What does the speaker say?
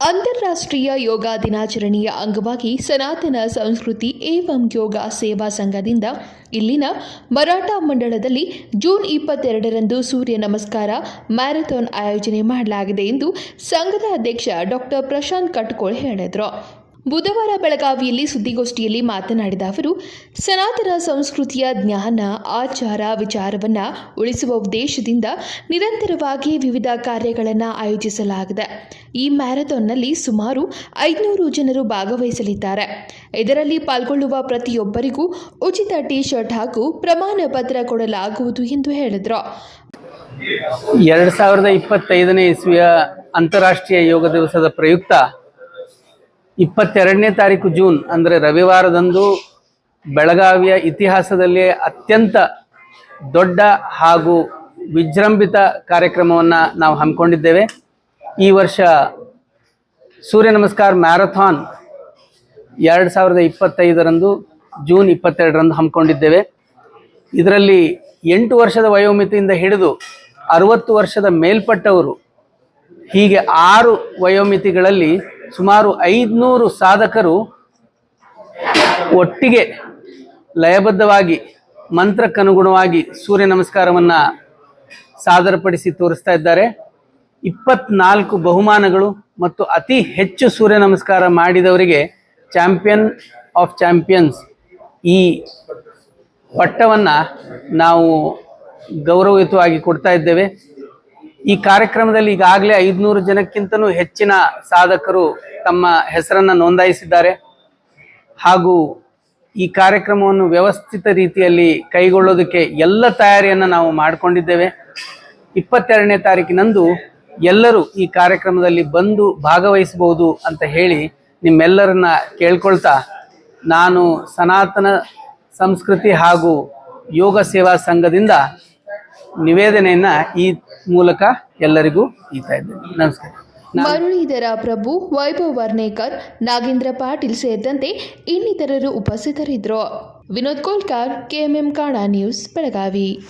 ಅಂತಾರಾಷ್ಟ್ರೀಯ ಯೋಗ ದಿನಾಚರಣೆಯ ಅಂಗವಾಗಿ ಸನಾತನ ಸಂಸ್ಕೃತಿ ಏವಂ ಯೋಗ ಸೇವಾ ಸಂಘದಿಂದ ಇಲ್ಲಿನ ಮರಾಠ ಮಂಡಳದಲ್ಲಿ ಜೂನ್ ಇಪ್ಪತ್ತೆರಡರಂದು ಸೂರ್ಯ ನಮಸ್ಕಾರ ಮ್ಯಾರಥಾನ್ ಆಯೋಜನೆ ಮಾಡಲಾಗಿದೆ ಎಂದು ಸಂಘದ ಅಧ್ಯಕ್ಷ ಡಾಕ್ಟರ್ ಪ್ರಶಾಂತ್ ಕಟ್ಕೋಳ್ ಹೇಳಿದರು. ಬುಧವಾರ ಬೆಳಗಾವಿಯಲ್ಲಿ ಸುದ್ದಿಗೋಷ್ಠಿಯಲ್ಲಿ ಮಾತನಾಡಿದ ಅವರು, ಸನಾತನ ಸಂಸ್ಕೃತಿಯ ಜ್ಞಾನ, ಆಚಾರ, ವಿಚಾರವನ್ನು ಉಳಿಸುವ ಉದ್ದೇಶದಿಂದ ನಿರಂತರವಾಗಿ ವಿವಿಧ ಕಾರ್ಯಗಳನ್ನು ಆಯೋಜಿಸಲಾಗಿದೆ. ಈ ಮ್ಯಾರಥಾನ್ನಲ್ಲಿ ಸುಮಾರು ಐದುನೂರು ಜನರು ಭಾಗವಹಿಸಲಿದ್ದಾರೆ. ಇದರಲ್ಲಿ ಪಾಲ್ಗೊಳ್ಳುವ ಪ್ರತಿಯೊಬ್ಬರಿಗೂ ಉಚಿತ ಟಿ ಶರ್ಟ್ ಹಾಗೂ ಪ್ರಮಾಣ ಪತ್ರ ಕೊಡಲಾಗುವುದು ಎಂದು ಹೇಳಿದರು. ಎರಡು ಸಾವಿರದ ಇಪ್ಪತ್ತೈದನೇ ಇಸ್ವಿಯ ಅಂತಾರಾಷ್ಟ್ರೀಯ ಯೋಗ ದಿವಸದ ಪ್ರಯುಕ್ತ ಇಪ್ಪತ್ತೆರಡನೇ ತಾರೀಕು ಜೂನ್, ಅಂದರೆ ರವಿವಾರದಂದು ಬೆಳಗಾವಿಯ ಇತಿಹಾಸದಲ್ಲಿ ಅತ್ಯಂತ ದೊಡ್ಡ ಹಾಗೂ ವಿಜೃಂಭಿತ ಕಾರ್ಯಕ್ರಮವನ್ನು ನಾವು ಹಮ್ಮಿಕೊಂಡಿದ್ದೇವೆ. ಈ ವರ್ಷ ಸೂರ್ಯ ನಮಸ್ಕಾರ ಮ್ಯಾರಥಾನ್ ಎರಡು ಸಾವಿರದ ಇಪ್ಪತ್ತೈದರಂದು, ಜೂನ್ ಇಪ್ಪತ್ತೆರಡರಂದು ಹಮ್ಮಿಕೊಂಡಿದ್ದೇವೆ. ಇದರಲ್ಲಿ ಎಂಟು ವರ್ಷದ ವಯೋಮಿತಿಯಿಂದ ಹಿಡಿದು ಅರುವತ್ತು ವರ್ಷದ ಮೇಲ್ಪಟ್ಟವರು ಹೀಗೆ ಆರು ವಯೋಮಿತಿಗಳಲ್ಲಿ ಸುಮಾರು ಐದುನೂರು ಸಾಧಕರು ಒಟ್ಟಿಗೆ ಲಯಬದ್ಧವಾಗಿ, ಮಂತ್ರಕ್ಕನುಗುಣವಾಗಿ ಸೂರ್ಯ ನಮಸ್ಕಾರವನ್ನು ಸಾದರಪಡಿಸಿ ತೋರಿಸ್ತಾ ಇದ್ದಾರೆ. ಇಪ್ಪತ್ನಾಲ್ಕು ಬಹುಮಾನಗಳು ಮತ್ತು ಅತಿ ಹೆಚ್ಚು ಸೂರ್ಯ ನಮಸ್ಕಾರ ಮಾಡಿದವರಿಗೆ ಚಾಂಪಿಯನ್ ಆಫ್ ಚಾಂಪಿಯನ್ಸ್ ಈ ಪಟ್ಟವನ್ನು ನಾವು ಗೌರವಯುತವಾಗಿ ಕೊಡ್ತಾ ಇದ್ದೇವೆ. ಈ ಕಾರ್ಯಕ್ರಮದಲ್ಲಿ ಈಗಾಗಲೇ ಐದುನೂರು ಜನಕ್ಕಿಂತನೂ ಹೆಚ್ಚಿನ ಸಾಧಕರು ತಮ್ಮ ಹೆಸರನ್ನು ನೋಂದಾಯಿಸಿದ್ದಾರೆ. ಹಾಗೂ ಈ ಕಾರ್ಯಕ್ರಮವನ್ನು ವ್ಯವಸ್ಥಿತ ರೀತಿಯಲ್ಲಿ ಕೈಗೊಳ್ಳೋದಕ್ಕೆ ಎಲ್ಲ ತಯಾರಿಯನ್ನು ನಾವು ಮಾಡಿಕೊಂಡಿದ್ದೇವೆ. ಇಪ್ಪತ್ತೆರಡನೇ ತಾರೀಕಿನಂದು ಎಲ್ಲರೂ ಈ ಕಾರ್ಯಕ್ರಮದಲ್ಲಿ ಬಂದು ಭಾಗವಹಿಸಬಹುದು ಅಂತ ಹೇಳಿ ನಿಮ್ಮೆಲ್ಲರನ್ನ ಕೇಳ್ಕೊಳ್ತಾ ನಾನು ಸನಾತನ ಸಂಸ್ಕೃತಿ ಹಾಗೂ ಯೋಗ ಸೇವಾ ಸಂಘದಿಂದ ನಿವೇದನೆಯನ್ನು ಈ ಮೂಲಕ ಎಲ್ಲರಿಗೂ ಈತ ಇದ್ದೇನೆ. ನಮಸ್ಕಾರ. ಮರುಳೀಧರ ಪ್ರಭು, ವೈಭವ್ ವರ್ಣೇಕರ್, ನಾಗೇಂದ್ರ ಪಾಟೀಲ್ ಸೇರಿದಂತೆ ಇನ್ನಿತರರು ಉಪಸ್ಥಿತರಿದ್ದರು. ವಿನೋದ್ ಕೋಲ್ಕರ್, ಕೆಎಂಎಂ ಕಾಣ ನ್ಯೂಸ್, ಬೆಳಗಾವಿ.